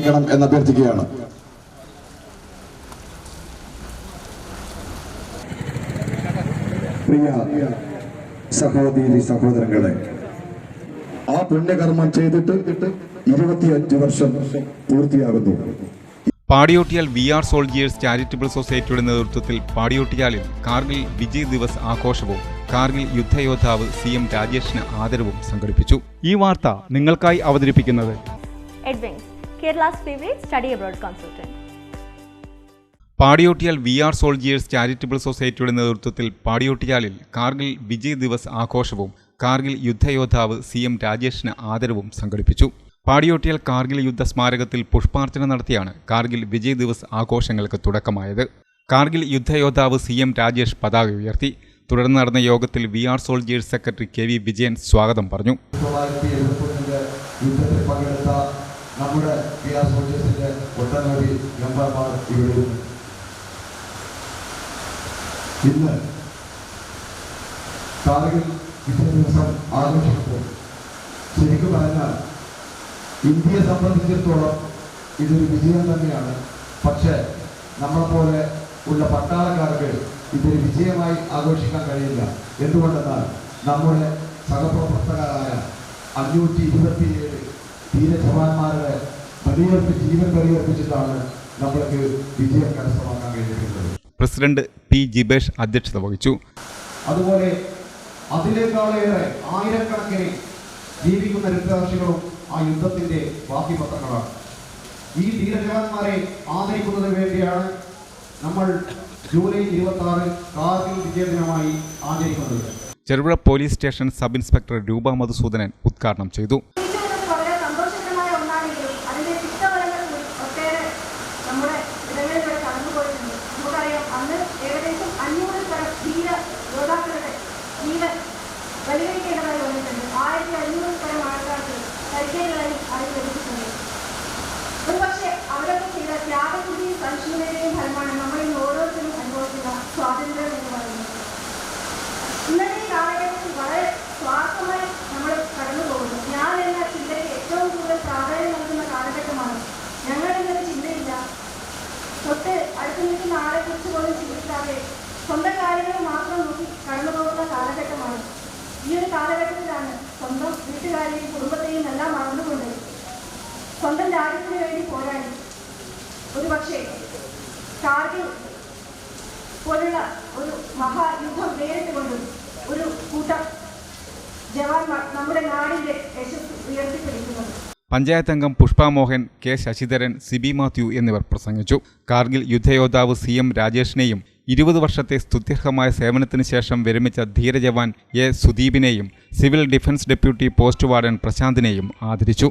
സംബന്ധിക്കണം എന്ന് അഭ്യർത്ഥിക്കുകയാണ്. പ്രിയ സഹോദരി സഹോദരങ്ങളെ ആ പുണ്യകർമ്മം ചെയ്തിട്ട് ഇരുപത്തിയഞ്ച് വർഷം പൂർത്തിയാകുന്നു. Padiyottiyal we are soldiers charitable സൊസൈറ്റിയുടെ നേതൃത്വത്തിൽ പാടിയോട്ടിയാലിൽ കാർഗിൽ വിജയ് ദിവസ് ആഘോഷവും കാർഗിൽ യുദ്ധയോദ്ധാവ് സി എം രാജേഷിന് ആദരവും സംഘടിപ്പിച്ചു. ഈ വാർത്ത നിങ്ങൾക്കായി അവതരിപ്പിക്കുന്നത് Kerala's favorite study abroad consultant. Padiyottiyal we are soldiers charitable സൊസൈറ്റിയുടെ നേതൃത്വത്തിൽ പാടിയോട്ടിയാലിൽ കാർഗിൽ വിജയ് ദിവസ് ആഘോഷവും കാർഗിൽ യുദ്ധയോദ്ധാവ് സി എം രാജേഷിന് ആദരവും സംഘടിപ്പിച്ചു. പാടിയോട്ടിയാൽ കാർഗിൽ യുദ്ധ സ്മാരകത്തിൽ പുഷ്പാർച്ചന നടത്തിയാണ് കാർഗിൽ വിജയ് ദിവസ് ആഘോഷങ്ങൾക്ക് തുടക്കമായത്. കാർഗിൽ യുദ്ധയോദ്ധാവ് സി എം രാജേഷ് പതാക ഉയർത്തി. തുടർന്ന് നടന്ന യോഗത്തിൽ we are soldiers secretary K V Vijayan സ്വാഗതം പറഞ്ഞു. നമ്മുടെ പി ആർ സോൾജേഴ്സിന്റെ ഒട്ടനവധി മെമ്പർമാർ ഇവിടെയുണ്ട് ഇന്ന് കാർഗിൽ വിദ്യാഭ്യാസം ആഘോഷിച്ചപ്പോൾ ശരിക്കും പറഞ്ഞാൽ ഇന്ത്യയെ സംബന്ധിച്ചിടത്തോളം ഇതൊരു വിജയം തന്നെയാണ്. പക്ഷേ നമ്മളെപ്പോലെ ഉള്ള പട്ടാളക്കാർക്ക് ഇതൊരു വിജയമായി ആഘോഷിക്കാൻ കഴിയില്ല. എന്തുകൊണ്ടെന്നാൽ നമ്മുടെ സഹപ്രവർത്തകരായ അഞ്ഞൂറ്റി ഇരുപത്തിയേഴ് ധീര ജവാന്മാരുടെ പരിവർത്തി ജീവൻ പരിവർത്തിച്ചിട്ടാണ് നമ്മൾക്ക് വിജയം കരസ്ഥമാക്കാൻ കഴിഞ്ഞിട്ടുള്ളത്. പ്രസിഡന്റ് പി ജിബേഷ് അധ്യക്ഷത വഹിച്ചു. അതുപോലെ അതിനേക്കാളേറെ ആയിരക്കണക്കിന് ജീവിക്കുന്ന രക്തസാക്ഷികളും ആ യുദ്ധത്തിന്റെ ബാക്കി പത്രങ്ങളാണ് ഈ ധീരജവാന്മാരെ ആദരിക്കുന്നതിന് വേണ്ടിയാണ് നമ്മൾ ജൂലൈ ഇരുപത്തി ആറ് കാർഗിൽ വിജയദിനമായി ആചരിക്കുന്നത്. Cherupuzha police station sub inspector Roopa Madhusoodanan ഉദ്ഘാടനം ചെയ്തു. ത്യാഗത്തിന്റെയും ഫലമാണ്. നമ്മൾ ഇന്ന് ഓരോരുത്തരും അനുഭവിക്കുന്ന സ്വാതന്ത്ര്യം എന്ന് പറയുന്നത്. ഇന്നത്തെ കാലഘട്ടത്തിൽ വളരെ സ്വാർത്ഥമായി നമ്മൾ കടന്നു പോകുന്നു ഞാൻ എന്ന ചിന്തയ്ക്ക് ഏറ്റവും കൂടുതൽ പ്രാധാന്യം നൽകുന്ന കാലഘട്ടമാണ്. ഞങ്ങൾ എന്നൊരു ചിന്തയില്ല. തൊട്ട് അടുത്ത് നിൽക്കുന്ന ആളെ കുറിച്ച് പോലും ചിന്തിക്കാതെ സ്വന്തം കാര്യങ്ങൾ മാത്രം നോക്കി കടന്നു പോകുന്ന കാലഘട്ടമാണ്. ഈ ഒരു കാലഘട്ടത്തിലാണ് സ്വന്തം വീട്ടുകാരെയും കുടുംബത്തെയും എല്ലാം മറന്നുകൊണ്ട് സ്വന്തം രാജ്യത്തിന് വേണ്ടി പോരാടി. ഒരുപക്ഷെ കാർഗിൽ പോലുള്ള ഒരു മഹായുദ്ധം നേരിട്ടുകൊണ്ടും ഒരു കൂട്ടം ജവാന്മാർ നമ്മുടെ നാടിന്റെ യശസ് ഉയർത്തിപ്പിടിക്കുന്നത്. പഞ്ചായത്ത് അംഗം പുഷ്പ മോഹൻ കെ ശശിധരൻ സിബി മാത്യു എന്നിവർ പ്രസംഗിച്ചു. കാർഗിൽ യുദ്ധയോദ്ധാവ് സി എം രാജേഷിനെയും ഇരുപത് വർഷത്തെ സ്തുത്യർഹമായ സേവനത്തിന് ശേഷം വിരമിച്ച ധീരജവാൻ A സുദീപിനെയും civil defence deputy post warden പ്രശാന്തിനെയും ആദരിച്ചു.